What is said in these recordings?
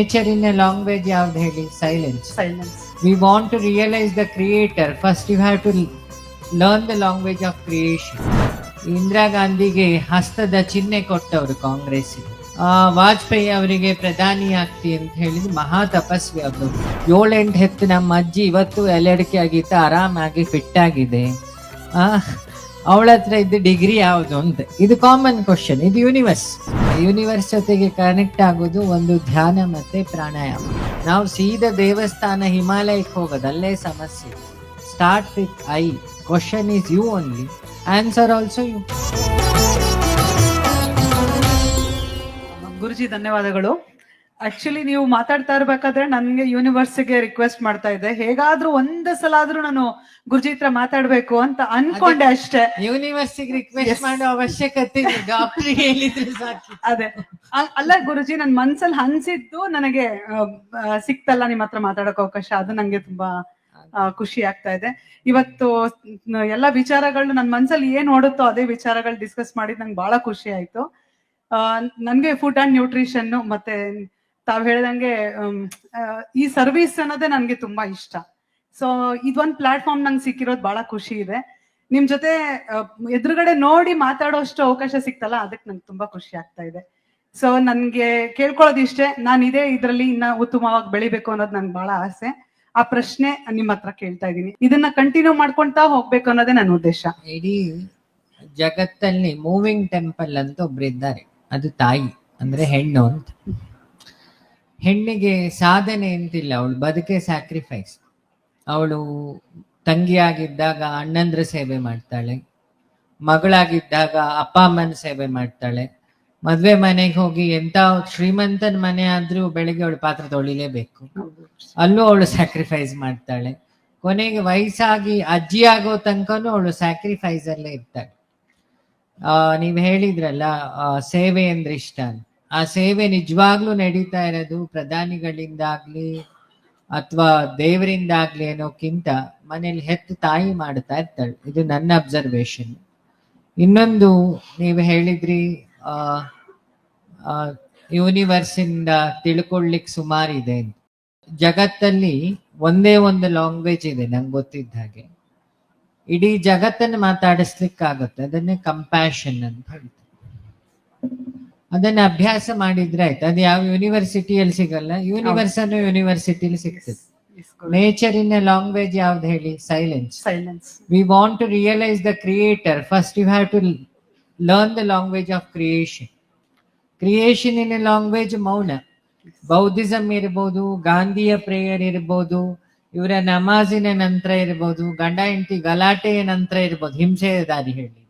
ನೇಚರಿನ language ಯಾವ್ದು ಹೇಳಿ silence silence we want to realise the creator first you have to learn the language of creation Indira ಗಾಂಧಿಗೆ ಹಸ್ತದ ಚಿಹ್ನೆ ಕೊಟ್ಟವರು ಕಾಂಗ್ರೆಸ್ ವಾಜಪೇಯಿ ಅವರಿಗೆ ಪ್ರಧಾನಿ ಆಗ್ತಿ ಅಂತ ಹೇಳಿದ್ರು ಮಹಾ ತಪಸ್ವಿ ಅವರು. ಏಳೆಂಟು ಹೆತ್ತು ನಮ್ಮ ಅಜ್ಜಿ ಇವತ್ತು ಎಲೆಡಿಕೆ ಆಗಿತ್ತು ಆರಾಮಾಗಿ ಫಿಟ್ ಆಗಿದೆ. ಅವಳ ಹತ್ರ ಇದ್ದ ಡಿಗ್ರಿ ಯಾವುದು ಅಂತ. ಇದು ಕಾಮನ್ ಕ್ವಶನ್ ಇದು ಯೂನಿವರ್ಸ್ ಯೂನಿವರ್ಸ್ ಜೊತೆಗೆ ಕನೆಕ್ಟ್ ಆಗೋದು ಒಂದು ಧ್ಯಾನ ಮತ್ತೆ ಪ್ರಾಣಾಯಾಮ. ನಾವು ಸೀದಾ ದೇವಸ್ಥಾನ ಹಿಮಾಲಯಕ್ಕೆ ಹೋಗೋದು, ಅಲ್ಲೇ ಸಮಸ್ಯೆ. Start with I question is you only answer also you Guruji, ಧನ್ಯವಾದಗಳು. ಆಕ್ಚುಲಿ ನೀವು ಮಾತಾಡ್ತಾ ಇರ್ಬೇಕಾದ್ರೆ ನನ್ಗೆ ಯೂನಿವರ್ಸಿಗೆ ರಿಕ್ವೆಸ್ಟ್ ಮಾಡ್ತಾ ಇದ್ದೆ ಹೇಗಾದ್ರೂ ಒಂದ್ ಸಲ ಆದ್ರೂ ನಾನು ಗುರುಜಿ ಹತ್ರ ಮಾತಾಡ್ಬೇಕು ಅಂತ ಅನ್ಕೊಂಡೆ ಅಷ್ಟೇ. ಯೂನಿವರ್ಸಿಗೆ ರಿಕ್ವೆಸ್ಟ್ ಮಾಡೋ ಅವಶ್ಯಕತೆ ಡಾಕ್ಟರ್ ಹೇಳಿದ್ರೆ ಸಾಕು. ಅದೇ. ಅಲ್ಲ ಗುರುಜಿ ನನ್ ಮನ್ಸಲ್ಲಿ ಹನ್ಸಿದ್ದು ನನಗೆ ಸಿಕ್ತಲ್ಲ ನಿಮ್ ಹತ್ರ ಮಾತಾಡಕ್ ಅವಕಾಶ. ಅದು ನಂಗೆ ತುಂಬಾ ಖುಷಿ ಆಗ್ತಾ ಇದೆ. ಇವತ್ತು ಎಲ್ಲಾ ವಿಚಾರಗಳು ನನ್ ಮನ್ಸಲ್ಲಿ ಏನ್ ಓಡುತ್ತೋ ಅದೇ ವಿಚಾರಗಳು ಡಿಸ್ಕಸ್ ಮಾಡಿದ್ ನಂಗೆ ಬಹಳ ಖುಷಿ ಆಯ್ತು. ನನ್ಗೆ ಫುಡ್ ಅಂಡ್ ನ್ಯೂಟ್ರಿಷನ್ ಮತ್ತೆ ತಾವ್ ಹೇಳ್ದಂಗೆ ಈ ಸರ್ವಿಸ್ ಅನ್ನೋದೇ ನನ್ಗೆ ತುಂಬಾ ಇಷ್ಟ. ಸೊ ಇದೊಂದ್ ಪ್ಲಾಟ್ಫಾರ್ಮ್ ನಂಗೆ ಸಿಕ್ಕಿರೋದು ಬಹಳ ಖುಷಿ ಇದೆ. ನಿಮ್ ಜೊತೆ ಎದುರುಗಡೆ ನೋಡಿ ಮಾತಾಡೋಷ್ಟು ಅವಕಾಶ ಸಿಕ್ತಲ್ಲ ಅದಕ್ಕೆ ನಂಗೆ ತುಂಬಾ ಖುಷಿ ಆಗ್ತಾ ಇದೆ. ಸೊ ನನ್ಗೆ ಕೇಳ್ಕೊಳ್ಳೋದು ಇಷ್ಟೇ ನಾನು ಇದೇ ಇದ್ರಲ್ಲಿ ಇನ್ನ ಉತ್ತಮವಾಗಿ ಬೆಳಿಬೇಕು ಅನ್ನೋದು ನನ್ಗೆ ಬಹಳ ಆಸೆ. ಆ ಪ್ರಶ್ನೆ ನಿಮ್ಮ ಹತ್ರ ಕೇಳ್ತಾ ಇದ್ದೀನಿ ಇದನ್ನ ಕಂಟಿನ್ಯೂ ಮಾಡ್ಕೊಂತಾ ಹೋಗ್ಬೇಕು ಅನ್ನೋದೇ ನನ್ನ ಉದ್ದೇಶ. ಇಡೀ ಜಗತ್ತಲ್ಲಿ ಮೂವಿಂಗ್ ಟೆಂಪಲ್ ಅಂತ ಒಬ್ರಿದ್ದಾರೆ. ಅದು ತಾಯಿ, ಅಂದ್ರೆ ಹೆಣ್ಣು ಅಂತ. ಹೆಣ್ಣಿಗೆ ಸಾಧನೆ ಅಂತಿಲ್ಲ ಅವಳು ಬದುಕೆ ಸ್ಯಾಕ್ರಿಫೈಸ್ ಅವಳು ತಂಗಿಯಾಗಿದ್ದಾಗ ಅಣ್ಣಂದ್ರ ಸೇವೆ ಮಾಡ್ತಾಳೆ ಮಗಳಾಗಿದ್ದಾಗ ಅಪ್ಪ ಅಮ್ಮನ ಸೇವೆ ಮಾಡ್ತಾಳೆ. ಮದ್ವೆ ಮನೆಗೆ ಹೋಗಿ ಎಂತ ಶ್ರೀಮಂತನ ಮನೆ ಆದ್ರೂ ಬೆಳಿಗ್ಗೆ ಅವಳು ಪಾತ್ರ ತೊಳಿಲೇಬೇಕು. ಅಲ್ಲೂ ಅವಳು ಸ್ಯಾಕ್ರಿಫೈಸ್ ಮಾಡ್ತಾಳೆ. ಕೊನೆಗೆ ವಯಸ್ಸಾಗಿ ಅಜ್ಜಿ ಆಗೋ ತನಕನೂ ಅವಳು ಸ್ಯಾಕ್ರಿಫೈಸ್ ಅಲ್ಲೇ ಇರ್ತಾಳೆ. ಆ ನೀವ್ ಹೇಳಿದ್ರಲ್ಲ ಸೇವೆ ಅಂದ್ರೆ ಇಷ್ಟ ಅಂತ. ಆ ಸೇವೆ ನಿಜವಾಗ್ಲೂ ನಡೀತಾ ಇರೋದು ಪ್ರಧಾನಿಗಳಿಂದಾಗ್ಲಿ ಅಥವಾ ದೇವರಿಂದಾಗ್ಲಿ ಅನ್ನೋಕ್ಕಿಂತ ಮನೇಲಿ ಹೆತ್ತು ತಾಯಿ ಮಾಡ್ತಾ ಇರ್ತಾಳೆ. ಇದು ನನ್ನ ಅಬ್ಸರ್ವೇಷನ್ ಇನ್ನೊಂದು ನೀವು ಹೇಳಿದ್ರಿ ಯೂನಿವರ್ಸ್ ಇಂದ ತಿಳ್ಕೊಳ್ಳಿಕ್ ಸುಮಾರಿದೆ. ಜಗತ್ತಲ್ಲಿ ಒಂದೇ ಒಂದು ಲ್ಯಾಂಗ್ವೇಜ್ ಇದೆ ನಂಗೆ ಗೊತ್ತಿದ್ದ ಹಾಗೆ. ಇಡೀ ಜಗತ್ತನ್ನು ಮಾತಾಡಿಸ್ಲಿಕ್ಕಾಗುತ್ತೆ. ಅದನ್ನೇ ಕಂಪ್ಯಾಷನ್ ಅಂತ ಹೇಳ್ತಾರೆ. ಅದನ್ನ ಅಭ್ಯಾಸ ಮಾಡಿದ್ರೆ ಆಯ್ತು. ಅದು ಯಾವ ಯೂನಿವರ್ಸಿಟಿಯಲ್ಲಿ ಸಿಗಲ್ಲ. ಯೂನಿವರ್ಸ್ ಅನ್ನು ಯೂನಿವರ್ಸಿಟಿಲಿ ಸಿಗ್ತದೆ. ಎ ಲಾಂಗ್ವೇಜ್ ಯಾವ್ದು ಹೇಳಿ? Silence silence we want to realise the creator first you have to learn the language of creation creation in a language ಮೌನ ಬೌದ್ಧಿಸಮ್ ಇರ್ಬೋದು ಗಾಂಧಿಯ ಪ್ರೇಯರ್ ಇರ್ಬೋದು ಇವರ ನಮಾಜಿನ ನಂತರ ಇರ್ಬೋದು ಗಂಡ ಹೆಂಡತಿ ಗಲಾಟೆಯ ನಂತರ ಇರ್ಬೋದು ಹಿಂಸೆಯ ದಾರಿ ಹೇಳಿದ್ದು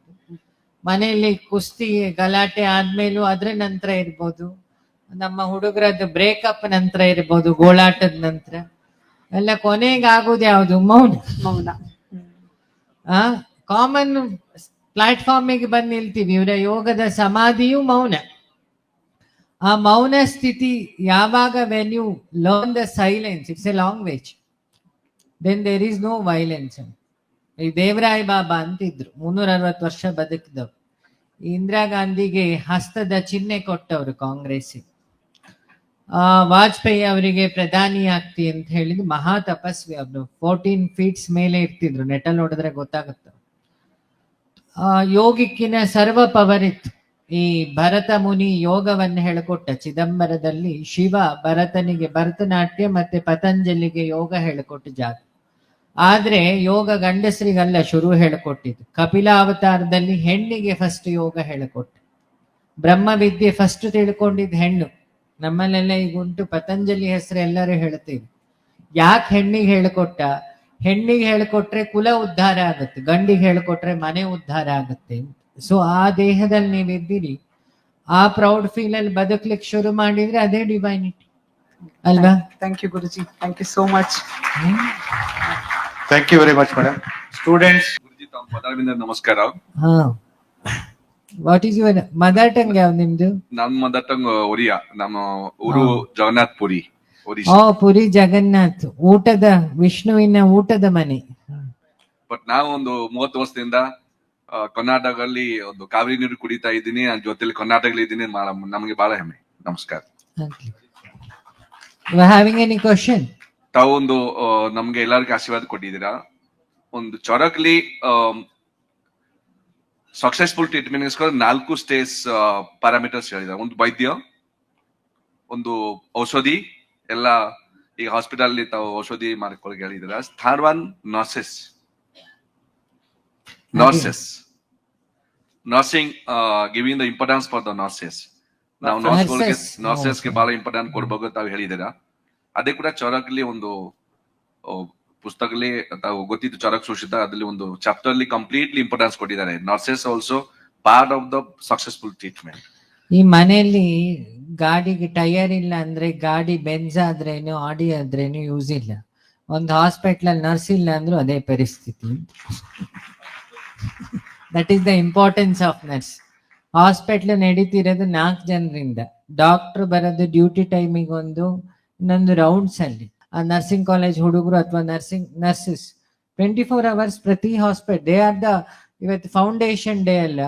ಮನೆಯಲ್ಲಿ ಕುಸ್ತಿ ಗಲಾಟೆ ಆದ್ಮೇಲೂ ಅದ್ರ ನಂತರ ಇರ್ಬೋದು. ನಮ್ಮ ಹುಡುಗರದ್ದು ಬ್ರೇಕಪ್ ನಂತರ ಇರ್ಬೋದು ಗೋಳಾಟದ ನಂತರ. ಎಲ್ಲ ಕೊನೆಗೆ ಆಗೋದು ಯಾವುದು? ಮೌನ. ಮೌನ. ಆ? ಕಾಮನ್ ಪ್ಲಾಟ್ಫಾರ್ಮಿಗೆ ಬಂದು ನಿಲ್ತೀವಿ. ಇವರ ಯೋಗದ ಸಮಾಧಿಯು ಮೌನ. ಆ ಮೌನ ಸ್ಥಿತಿ ಯಾವಾಗ when you learn the silence it's a language then there is no violence ಈ ದೇವರಾಯ ಬಾಬಾ ಅಂತಿದ್ರು. ಮುನ್ನೂರ ಅರವತ್ತು ವರ್ಷ ಬದುಕಿದವ್ರು. ಇಂದಿರಾ ಗಾಂಧಿಗೆ ಹಸ್ತದ ಚಿಹ್ನೆ ಕೊಟ್ಟವರು ಕಾಂಗ್ರೆಸ್ ಆ, ವಾಜಪೇಯಿ ಅವರಿಗೆ ಪ್ರಧಾನಿ ಆಗ್ತಿ ಅಂತ ಹೇಳಿದ್ ಮಹಾ ತಪಸ್ವಿ ಅವರು. ಫೋರ್ಟೀನ್ ಫೀಟ್ಸ್ ಮೇಲೆ ಇರ್ತಿದ್ರು. ನೆಟಲ್ ನೋಡಿದ್ರೆ ಗೊತ್ತಾಗುತ್ತೆ. ಆ, ಯೋಗಿಕ್ಕಿನ ಸರ್ವ ಪವರ್ ಇತ್ತು. ಈ ಭರತ ಮುನಿ ಯೋಗವನ್ನು ಹೇಳಿಕೊಟ್ಟ ಚಿದಂಬರದಲ್ಲಿ ಶಿವ ಭರತನಿಗೆ ಭರತನಾಟ್ಯ ಮತ್ತೆ ಪತಂಜಲಿಗೆ ಯೋಗ ಹೇಳಿಕೊಟ್ಟ ಜಾಗ. ಆದ್ರೆ ಯೋಗ ಗಂಡಸರಿಗಲ್ಲ ಶುರು ಹೇಳಿಕೊಟ್ಟಿದ್ದು. ಕಪಿಲ ಅವತಾರದಲ್ಲಿ ಹೆಣ್ಣಿಗೆ ಫಸ್ಟ್ ಯೋಗ ಹೇಳಿಕೊಟ್ಟ ಬ್ರಹ್ಮವಿದ್ಯೆ ಫಸ್ಟ್ ತಿಳ್ಕೊಂಡಿದ್ದು ಹೆಣ್ಣು. ನಮ್ಮಲ್ಲೆಲ್ಲ ಈಗ ಉಂಟು ಪತಂಜಲಿ ಹೆಸರು ಎಲ್ಲರೂ ಹೇಳ್ತೀವಿ. ಯಾಕೆ ಹೆಣ್ಣಿಗೆ ಹೇಳಿಕೊಟ್ಟ? ಹೆಣ್ಣಿಗೆ ಹೇಳಿಕೊಟ್ರೆ ಕುಲ ಉದ್ಧಾರ ಆಗುತ್ತೆ ಗಂಡಿಗೆ ಹೇಳಿಕೊಟ್ರೆ ಮನೆ ಉದ್ಧಾರ ಆಗುತ್ತೆ ಸೊ ಆ ದೇಹದಲ್ಲಿ ನೀವು ಇದ್ದೀರಿ ಆ ಪ್ರೌಡ್ ಫೀಲ್ ಅಲ್ಲಿ ಬದುಕ್ಲಿಕ್ಕೆ ಶುರು ಮಾಡಿದ್ರೆ ಅದೇ ಡಿವೈನಿಟಿ ಅಲ್ವಾ? Thank you Guruji. Thank you so much Thank you very much madam students Guruji ತಮ್ಮ ಪದಾರ್ವಿಂದ ನಮಸ್ಕಾರ. ಹಾ. What is your mother tongue ಯಾವ ನಿಮ್ದು? ನಮ್ಮ ಮದರ್ ಟಂಗ್ ಒರಿಯಾ. ನಮ್ಮ ಊರು. ಜಗನ್ನಾಥ್ ಪುರಿ ಓ ಪುರಿ ಜಗನ್ನಾಥ್ ಊಟದ ವಿಷ್ಣುವಿನ ಊಟದ ಮನೆ. ಬಟ್ ನಾವು ಒಂದು ಮೂವತ್ತು ವರ್ಷದಿಂದ ಕರ್ನಾಟಕದಲ್ಲಿ ಒಂದು ಕಾವೇರಿ ನೀರು ಕುಡಿತಾ ಇದ್ದೀನಿ. ನನ್ನ ಜೊತೆಲಿ ಕರ್ನಾಟಕದಲ್ಲಿ ಇದ್ದೀನಿ. ನಮಗೆ ಬಹಳ ಹೆಮ್ಮೆ. ನಮಸ್ಕಾರ. ಹ್ಯಾವಿಂಗ್ ಎನಿ ಕ್ವಶನ್ ತಾವು ಒಂದು ನಮ್ಗೆ ಎಲ್ಲರಿಗೂ ಆಶೀರ್ವಾದ ಕೊಟ್ಟಿದ್ದೀರಾ? ಒಂದು ಚೊರಕ್ಲಿ ಸಕ್ಸಸ್ಫುಲ್ ಟ್ರೀಟ್ಮೆಂಟ್ ನಾಲ್ಕು ಸ್ಟೇಜ್ ಪ್ಯಾರಾಮೀಟರ್ಸ್ ಹೇಳಿದ ಒಂದು ವೈದ್ಯ ಒಂದು ಔಷಧಿ ಎಲ್ಲ ಈಗ ಹಾಸ್ಪಿಟಲ್ ತಾವು ಔಷಧಿ ಮಾರ್ಕೊಳ್ಳಿ ಹೇಳಿದ್ರ third one nurses. Nurses. Nursing giving the importance for the nurses ನಾವು ನರ್ಸ್ಗಳಿಗೆ. ನರ್ಸಸ್ಗೆ ಬಹಳ ಇಂಪಾರ್ಟೆಂಟ್ ಕೊಡ್ಬೇಕು ತಾವು ಹೇಳಿದ್ದೀರಾ? ಅದೇ ಕೂಡ ಚೊರಕ್ಲಿ ಒಂದು ಪುಸ್ತಕದಲ್ಲಿ ಗೊತ್ತಿದ್ದು ಚೊರಕ್ ಸುಶಿತ ಅದ್ರಲ್ಲಿ ಒಂದು ಚಾಪ್ಟರ್ ಅಲ್ಲಿ ಕಂಪ್ಲೀಟ್ಲಿ ಇಂಪಾರ್ಟೆನ್ಸ್ ಕೊಟ್ಟಿದ್ದಾರೆ. Nurses also part of the successful treatment. ಈ ಮನೆಯಲ್ಲಿ ಗಾಡಿಗೆ ಟೈರ್ ಇಲ್ಲ ಅಂದ್ರೆ ಗಾಡಿ ಬೆಂಜ್ ಆದ್ರೇನು, ಆಡಿ ಆದ್ರೇನು ಯೂಸ್ ಇಲ್ಲ. ಒಂದು ಹಾಸ್ಪಿಟಲ್ ನರ್ಸ್ ಇಲ್ಲ ಅಂದ್ರೂ ಅದೇ ಪರಿಸ್ಥಿತಿ. That is the importance of nurse hospital ನಡೀತಿರೋದು ನಾಲ್ಕು ಜನರಿಂದ. ಡಾಕ್ಟರ್ ಬರೋದು ಡ್ಯೂಟಿ ಟೈಮಿಗೆ ಒಂದು ಇನ್ನೊಂದು ರೌಂಡ್ಸ್ ಅಲ್ಲಿ. ಆ ನರ್ಸಿಂಗ್ ಕಾಲೇಜ್ ಹುಡುಗರು ಅಥವಾ nursing nurses twenty four hours ಪ್ರತಿ ಹಾಸ್ಪಿಟಲ್ ದೇ ಆರ್ ದ ಇವತ್ತು ಫೌಂಡೇಶನ್ ಡೇ ಅಲ್ಲ.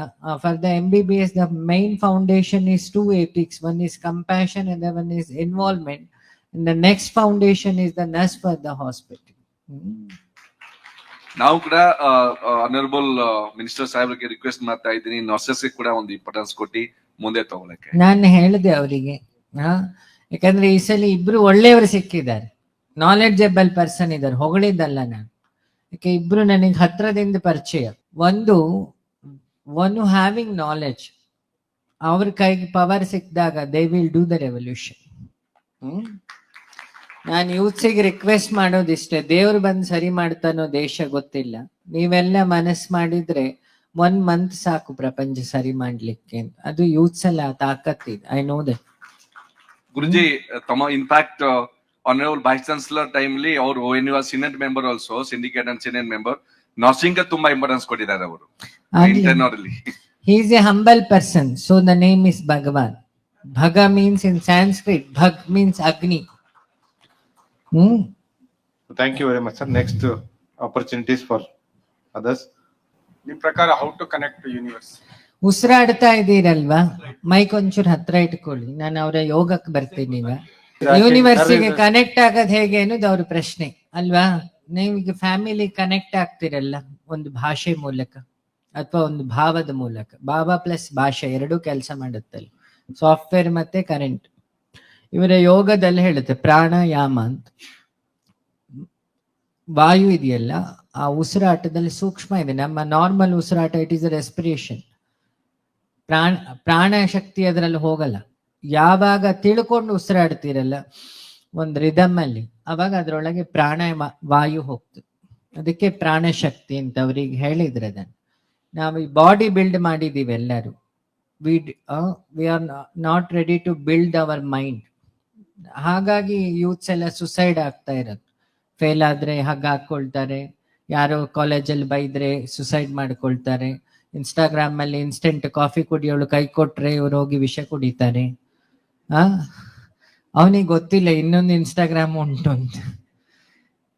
For the M B B S the main foundation is two epics one is compassion and one is involvement and the next foundation is the nurse for the hospital ನಾವು ಕೂಡ ಅನರ್ಬಲ್ minister ಸಾಹೇಬ್ರಿಗೆ request ಮಾಡ್ತಾ ಇದ್ದೀನಿ. Nurses ಕೂಡ ಒಂದು importance ಕೊಟ್ಟು ಮುಂದೆ ತಗೊಳಕ್ಕೆ. ನಾನು ಹೇಳಿದೆ ಅವರಿಗೆ ಯಾಕಂದ್ರೆ ಈ ಸಲ ಇಬ್ರು ಒಳ್ಳೆಯವರು ಸಿಕ್ಕಿದ್ದಾರೆ. ನಾಲೆಡ್ಜಬಲ್ ಪರ್ಸನ್ ಇದ್ದಾರೆ. ಹೊಗಳಿದ್ದಲ್ಲ ನಾನು. ಯಾಕೆ ಇಬ್ರು ನನಗೆ ಹತ್ರದಿಂದ ಪರಿಚಯ. ಒಂದು ಒನ್ ಹ್ಯಾವಿಂಗ್ ನಾಲೆಡ್ಜ್ ಅವ್ರ ಕೈಗೆ ಪವರ್ ಸಿಕ್ಕಿದಾಗ they will do the revolution ನಾನು ಯೂತ್ಸಿಗೆ ರಿಕ್ವೆಸ್ಟ್ ಮಾಡೋದಿಷ್ಟೇ. ದೇವ್ರು ಬಂದು ಸರಿ ಮಾಡ್ತಾನೋ ದೇಶ ಗೊತ್ತಿಲ್ಲ. ನೀವೆಲ್ಲ ಮನಸ್ಸು ಮಾಡಿದ್ರೆ ಒನ್ ಮಂತ್ ಸಾಕು ಪ್ರಪಂಚ ಸರಿ ಮಾಡ್ಲಿಕ್ಕೆ ಅದು ಯೂತ್ಸ್ ತಾಕತ್ತಿದೆ ಐ ನೋ ದಟ್ ಗುರುಜಿ ತಮ್ಮ in fact honourable vice chancellor timely ಅವರು when you are senate member also syndicate and senate member nursing ತುಂಬಾ ಇಂಪಾರ್ಟೆನ್ಸ್ ಕೊಟ್ಟಿದ್ದಾರೆ ಅವರು internally he is a humble person so the name is bhagavan bhaga means in sanskrit bhag means agni hmm? Thank you very much, sir. Next uh, opportunities for others. ನಿಮ್ ಪ್ರಕಾರ how to connect universe ಉಸಿರಾಡ್ತಾ ಇದ್ದೀರಲ್ವಾ? Mic ಒಂಚೂರು ಹತ್ರ ಇಟ್ಕೊಳ್ಳಿ. ನಾನು ಅವರ ಯೋಗಕ್ಕೆ ಬರ್ತೀನಿ ಈಗ. ಯೂನಿವರ್ಸಿಗೆ ಕನೆಕ್ಟ್ ಆಗೋದ್ ಹೇಗೆ ಅನ್ನೋದು ಅವ್ರ ಪ್ರಶ್ನೆ. ಅಲ್ವಾ? ನೀವು ಫ್ಯಾಮಿಲಿ ಕನೆಕ್ಟ್ ಆಗ್ತಿರಲ್ಲ ಒಂದು ಭಾಷೆ ಮೂಲಕ ಅಥವಾ ಒಂದು ಭಾವದ ಮೂಲಕ. ಭಾವ ಪ್ಲಸ್ ಭಾಷೆ ಎರಡೂ ಕೆಲಸ ಮಾಡುತ್ತಲ್ಲ. ಸಾಫ್ಟ್ವೇರ್ ಮತ್ತೆ ಕರೆಂಟ್ ಇವರ ಯೋಗದಲ್ಲಿ ಹೇಳುತ್ತೆ ಪ್ರಾಣಾಯಾಮ ಅಂತ. ವಾಯು ಇದೆಯಲ್ಲ ಆ ಉಸಿರಾಟದಲ್ಲಿ ಸೂಕ್ಷ್ಮ ಇದೆ. ನಮ್ಮ ನಾರ್ಮಲ್ ಉಸಿರಾಟ ಇಟ್ ಇಸ್ ರೆಸ್ಪಿರೇಷನ್ ಪ್ರಾಣ ಪ್ರಾಣ ಶಕ್ತಿ ಅದರಲ್ಲಿ ಹೋಗಲ್ಲ. ಯಾವಾಗ ತಿಳ್ಕೊಂಡು ಉಸಿರಾಡ್ತಿರಲ್ಲ, ಒಂದು ರಿದಮ್ ಅಲ್ಲಿ, ಅವಾಗ ಅದರೊಳಗೆ ಪ್ರಾಣ ವಾಯು ಹೋಗ್ತದೆ ಅದಕ್ಕೆ ಪ್ರಾಣ ಶಕ್ತಿ ಅಂತ ಅವ್ರಿಗೆ ಹೇಳಿದ್ರೆ ಅದನ್ನು. ನಾವು ಈ ಬಾಡಿ ಬಿಲ್ಡ್ ಮಾಡಿದೀವಿ ಎಲ್ಲರೂ. We we are not ready to build our mind ಹಾಗಾಗಿ ಯೂತ್ಸ್ ಎಲ್ಲ ಸುಸೈಡ್ ಆಗ್ತಾ ಇರೋದು. ಫೇಲ್ ಆದ್ರೆ ಹಗ್ಗ ಹಾಕ್ಕೊಳ್ತಾರೆ. ಯಾರೋ ಕಾಲೇಜಲ್ಲಿ ಬೈದ್ರೆ ಸುಸೈಡ್ ಮಾಡ್ಕೊಳ್ತಾರೆ. ಇನ್ಸ್ಟಾಗ್ರಾಮ್ ಅಲ್ಲಿ ಇನ್ಸ್ಟೆಂಟ್ ಕಾಫಿ ಕುಡಿಯೋಳು, ಕೈ ಕೊಟ್ರೆ ಇವ್ರು ಹೋಗಿ ವಿಷ ಕುಡಿತಾರೆ. ಆ? ಅವನಿಗೆ ಗೊತ್ತಿಲ್ಲ, ಇನ್ನೊಂದು ಇನ್ಸ್ಟಾಗ್ರಾಮ್ ಉಂಟು ಅಂತ.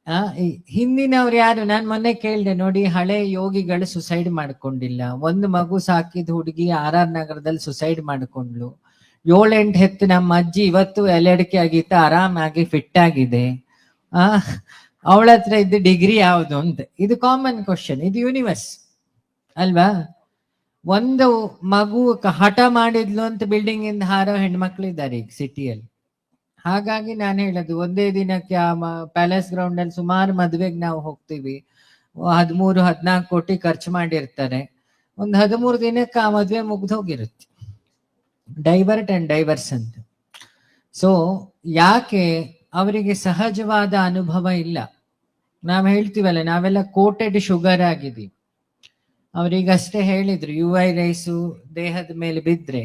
ಆ? ಹಿಂದಿನವ್ರು ಯಾರು? ನಾನ್ ಮೊನ್ನೆ ಕೇಳಿದೆ, ನೋಡಿ ಹಳೆ ಯೋಗಿಗಳು ಸುಸೈಡ್ ಮಾಡ್ಕೊಂಡಿಲ್ಲ. ಒಂದು ಮಗು ಸಾಕಿದ ಹುಡುಗಿ ಆರ್ ಆರ್ ನಗರದಲ್ಲಿ ಸುಸೈಡ್ ಮಾಡ್ಕೊಂಡ್ಲು ಏಳೆಂಟು ಹೆತ್ತು ನಮ್ಮ ಅಜ್ಜಿ ಇವತ್ತು ಎಲೆಡಿಕೆ ಆಗಿತ್ತು, ಆರಾಮಾಗಿ ಫಿಟ್ ಆಗಿದೆ. ಆ? ಅವಳ ಹತ್ರ ಇದ್ದ ಡಿಗ್ರಿ ಯಾವುದು ಅಂತ. ಇದು ಕಾಮನ್ ಕ್ವಶನ್ ಇದು ಯೂನಿವರ್ಸ್ ಅಲ್ವಾ? ಒಂದು ಮಗು ಹಠ ಮಾಡಿದ್ಲು ಅಂತ ಬಿಲ್ಡಿಂಗ್ ಇಂದ ಹಾರೋ ಹೆಣ್ಮಕ್ಳಿದ್ದಾರೆ ಈಗ ಸಿಟಿಯಲ್ಲಿ ಹಾಗಾಗಿ ನಾನು ಹೇಳೋದು, ಒಂದೇ ದಿನಕ್ಕೆ ಆ ಪ್ಯಾಲೇಸ್ ಗ್ರೌಂಡ್ ಅಲ್ಲಿ ಸುಮಾರು ಮದ್ವೆಗೆ ನಾವು ಹೋಗ್ತೀವಿ. ಹದಿಮೂರು, ಹದಿನಾಲ್ಕು ಕೋಟಿ ಖರ್ಚು ಮಾಡಿರ್ತಾರೆ. ಒಂದು ಹದಿಮೂರು ದಿನಕ್ಕೆ ಆ ಮದ್ವೆ ಹೋಗಿರುತ್ತೆ. ಡೈವರ್ಟ್ ಅಂಡ್ ಡೈವರ್ಸ್ ಅಂತ. ಸೊ ಯಾಕೆ ಅವರಿಗೆ ಸಹಜವಾದ ಅನುಭವ ಇಲ್ಲ? ನಾವು ಹೇಳ್ತೀವಲ್ಲ, ನಾವೆಲ್ಲ ಕೋಟೆಡ್ ಶುಗರ್ ಆಗಿದ್ದೀವಿ. ಅವ್ರಿಗೆ ಅಷ್ಟೇ ಹೇಳಿದ್ರು ಯು ಐ ರೈಸು ದೇಹದ ಮೇಲೆ ಬಿದ್ರೆ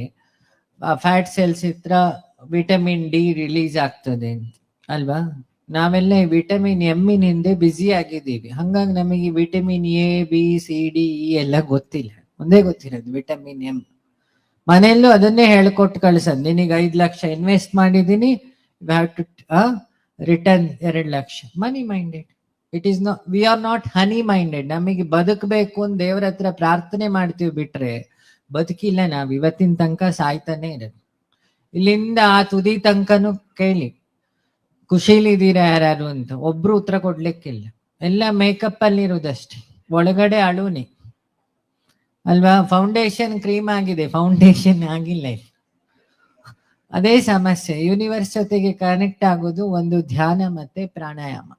ಫ್ಯಾಟ್ ಸೆಲ್ಸ್ ಹತ್ರ ವಿಟಮಿನ್ ಡಿ ರಿಲೀಸ್ ಆಗ್ತದೆ ಅಂತ, ಅಲ್ವಾ? ನಾವೆಲ್ಲ ವಿಟಮಿನ್ ಎಮ್ಮಿನ ಹಿಂದೆ ಬ್ಯುಸಿ ಆಗಿದ್ದೀವಿ. ಹಂಗಾಗಿ ನಮಗೆ vitamin A B C D E ಎಲ್ಲ ಗೊತ್ತಿಲ್ಲ. ಒಂದೇ ಗೊತ್ತಿರೋದು ವಿಟಮಿನ್ ಎಂ ಮನೆಯಲ್ಲೂ ಅದನ್ನೇ ಹೇಳ್ಕೊಟ್ಟು ಕಳ್ಸೋದು. ನಿನಗೆ ಐದು ಲಕ್ಷ ಇನ್ವೆಸ್ಟ್ ಮಾಡಿದ್ದೀನಿ ಹ್ಯಾವ್ ಟು ರಿಟರ್ನ್ ಎರಡು lakh. Money minded it is not we are not honey minded ನಮಗೆ ಬದುಕಬೇಕು ಅಂತ ದೇವ್ರ ಹತ್ರ ಪ್ರಾರ್ಥನೆ ಮಾಡ್ತೀವಿ ಬಿಟ್ರೆ ಬದುಕಿಲ್ಲ ನಾವ್. ಇವತ್ತಿನ ತನಕ ಸಾಯ್ತಾನೆ ಇರೋದು. ಇಲ್ಲಿಂದ ಆ ತುದಿ ತನಕನು ಕೇಳಿ. ಖುಷಿಲಿದ್ದೀರಾ ಯಾರು ಅಂತ. ಒಬ್ರು ಉತ್ತರ ಕೊಡ್ಲಿಕ್ಕಿಲ್ಲ. ಎಲ್ಲ ಮೇಕಪ್ ಅಲ್ಲಿ ಇರುವುದಷ್ಟೇ ಒಳಗಡೆ ಅಳುನಿ. ಅಲ್ವಾ? ಫೌಂಡೇಶನ್ ಕ್ರೀಮ್ ಆಗಿದೆ. ಫೌಂಡೇಶನ್ ಆಗಿಲ್ಲ. ಅದೇ ಸಮಸ್ಯೆ. ಯೂನಿವರ್ಸ್ ಜೊತೆಗೆ ಕನೆಕ್ಟ್ ಆಗೋದು ಒಂದು ಧ್ಯಾನ ಮತ್ತೆ ಪ್ರಾಣಾಯಾಮ.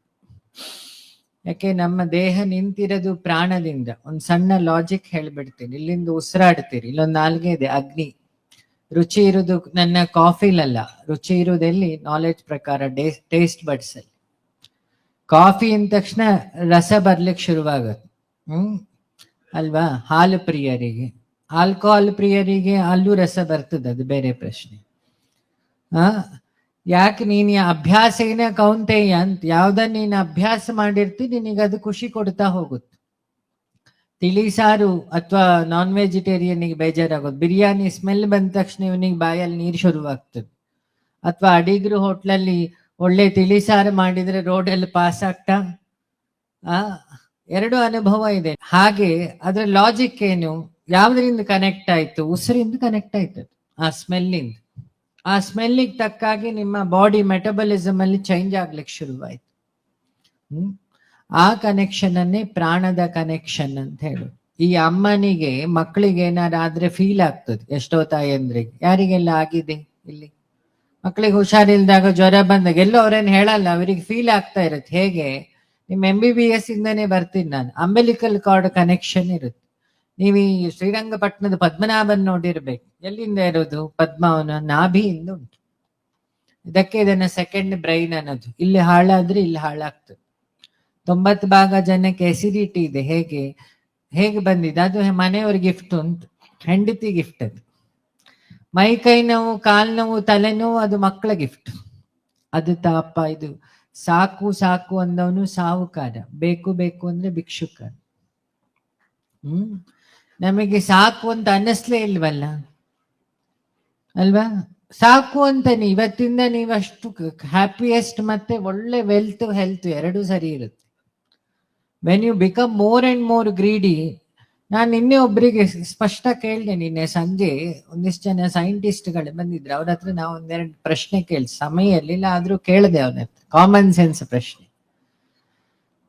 ಯಾಕೆ ನಮ್ಮ ದೇಹ ನಿಂತಿರೋದು ಪ್ರಾಣದಿಂದ. ಒಂದು ಸಣ್ಣ ಲಾಜಿಕ್ ಹೇಳ್ಬಿಡ್ತೀನಿ. ಇಲ್ಲಿಂದ ಉಸಿರಾಡ್ತೀರಿ. ಇಲ್ಲೊಂದು ನಾಲ್ಗೆ ಇದೆ, ಅಗ್ನಿ. ರುಚಿ ಇರೋದು ನನ್ನ ಕಾಫಿಲಲ್ಲ ರುಚಿ ಇರೋದೆಲ್ಲಿ? ನಾಲೆಡ್ಜ್ ಪ್ರಕಾರ ಟೇಸ್ಟ್ ಬಡ್ಸ್ ಅಲ್ಲಿ. ಕಾಫಿ ಅಂದ ತಕ್ಷಣ ರಸ ಬರ್ಲಿಕ್ಕೆ ಶುರುವಾಗುತ್ತೆ. ಹ್ಮ್? ಅಲ್ವಾ? ಹಾಲು ಪ್ರಿಯರಿಗೆ. ಆಲ್ಕೋಹಾಲ್ ಪ್ರಿಯರಿಗೆ ಅಲ್ಲೂ ರಸ ಬರ್ತದೆ. ಅದು ಬೇರೆ ಪ್ರಶ್ನೆ. ಆ? ಯಾಕೆ ನೀನು ಅಭ್ಯಾಸ ಏನ ಕೌಂತೆಯ ಅಂತ? ಯಾವ್ದನ್ನ ನೀನ್ ಅಭ್ಯಾಸ ಮಾಡಿರ್ತಿ, ನಿನಗೆ ಅದು ಖುಷಿ ಕೊಡ್ತಾ ಹೋಗುತ್ತೆ. ತಿಳಿ ಸಾರು ಅಥವಾ ನಾನ್ ವೆಜಿಟೇರಿಯನ್ಗೆ ಬೇಜಾರಾಗೋದು. ಬಿರಿಯಾನಿ ಸ್ಮೆಲ್ ಬಂದ ತಕ್ಷಣ ಇವನಿಗೆ ಬಾಯಲ್ಲಿ ನೀರು ಶುರುವಾಗ್ತದೆ. ಅಥವಾ ಅಡಿಗರು ಹೋಟ್ಲಲ್ಲಿ ಒಳ್ಳೆ ತಿಳಿ ಸಾರು ಮಾಡಿದ್ರೆ ರೋಡಲ್ಲಿ ಪಾಸ್ ಆಗ್ತಾ? ಆ, ಎರಡು ಅನುಭವ ಇದೆ. ಹಾಗೆ ಅದ್ರ ಲಾಜಿಕ್ ಏನು? ಯಾವ್ದರಿಂದ ಕನೆಕ್ಟ್ ಆಯ್ತು? ಉಸಿರಿಂದ ಕನೆಕ್ಟ್ ಆಯ್ತದೆ. ಆ ಸ್ಮೆಲ್ಲಿಂದ ಆ ಸ್ಮೆಲ್ಲಿಗೆ ತಕ್ಕಾಗಿ ನಿಮ್ಮ ಬಾಡಿ ಮೆಟಬಲಿಸಮ್ ಅಲ್ಲಿ ಚೇಂಜ್ ಆಗ್ಲಿಕ್ಕೆ ಶುರುವಾಯ್ತು. ಹ್ಮ್? ಆ ಕನೆಕ್ಷನ್ ಅನ್ನೇ ಪ್ರಾಣದ ಕನೆಕ್ಷನ್ ಅಂತ ಹೇಳು. ಈ ಅಮ್ಮನಿಗೆ, ಮಕ್ಕಳಿಗೆ ಏನಾರಾದ್ರೆ ಫೀಲ್ ಆಗ್ತದೆ. ಎಷ್ಟೋ ತಾಯಂದ್ರಿಗೆ. ಯಾರಿಗೆಲ್ಲ ಆಗಿದೆ ಇಲ್ಲಿ? ಮಕ್ಕಳಿಗೆ ಹುಷಾರಿಲ್ದಾಗ ಜ್ವರ ಬಂದಾಗ ಎಲ್ಲೋ ಅವ್ರೇನು ಹೇಳಲ್ಲ, ಅವರಿಗೆ ಫೀಲ್ ಆಗ್ತಾ ಇರುತ್ತೆ. ಹೇಗೆ? ನಿಮ್ ಎಂ ಬಿ ಬಿ ಎಸ್ ಇಂದಾನೆ ಬರ್ತೀನಿ ನಾನು. ಅಂಬೆಲಿಕಲ್ ಕಾರ್ಡ್ ಕನೆಕ್ಷನ್ ಇರುತ್ತೆ. ನೀವು ಈ ಶ್ರೀರಂಗಪಟ್ಟಣದ ಪದ್ಮನಾಭನ್ ನೋಡಿರ್ಬೇಕು. ಎಲ್ಲಿಂದ ಇರೋದು? ಪದ್ಮವನ ನಾಭಿಯಿಂದ ಉಂಟು. ಇದಕ್ಕೆ ಇದನ್ನ ಸೆಕೆಂಡ್ ಬ್ರೈನ್ ಅನ್ನೋದು. ಇಲ್ಲಿ ಹಾಳಾದ್ರೆ ಇಲ್ಲಿ ಹಾಳಾಗ್ತದೆ. ತೊಂಬತ್ತು ಭಾಗ ಜನಕ್ಕೆ ಎಸಿಡಿಟಿ ಇದೆ. ಹೇಗೆ? ಹೇಗೆ ಬಂದಿದೆ? ಅದು ಮನೆಯವ್ರ ಗಿಫ್ಟ್ ಉಂಟು. ಹೆಂಡತಿ ಗಿಫ್ಟ್ ಅದು. ಮೈ ಕೈ ನೋವು, ಕಾಲ್ ನೋವು ತಲೆನೋವು ಅದು ಮಕ್ಕಳ ಗಿಫ್ಟ್ ಅದು ತಾಪ, ಇದು ಸಾಕು ಸಾಕು ಅಂದವನು ಸಾಹುಕಾರ. ಬೇಕು ಬೇಕು ಅಂದ್ರೆ ಭಿಕ್ಷುಕ ಹ್ಮ್? ನಮಗೆ ಸಾಕು ಅಂತ ಅನ್ನಿಸ್ಲೇ ಇಲ್ವಲ್ಲ? ಅಲ್ವಾ? ಸಾಕು ಅಂತ ಇವತ್ತಿಂದ ನೀವಷ್ಟು ಹ್ಯಾಪಿಯೆಸ್ಟ್ ಮತ್ತೆ ಒಳ್ಳೆ ವೆಲ್ತ್ ಹೆಲ್ತ್ ಎರಡೂ ಸರಿ ಇರುತ್ತೆ. When you become more and more greedy ನಾನು ನಿನ್ನೆ ಒಬ್ಬರಿಗೆ ಸ್ಪಷ್ಟ ಕೇಳಿದೆ ನಿನ್ನೆ ಸಂಜೆ, ಒಂದಿಷ್ಟು ಜನ ಸೈಂಟಿಸ್ಟ್ಗಳು ಬಂದಿದ್ರು. ಅವ್ರ ಹತ್ರ ನಾವು ಒಂದೆರಡು ಪ್ರಶ್ನೆ ಕೇಳಿ ಸಮಯ ಇರ್ಲಿಲ್ಲ ಆದ್ರೂ ಕೇಳಿದೆ ಅವನ ಕಾಮನ್ ಸೆನ್ಸ್ ಪ್ರಶ್ನೆ.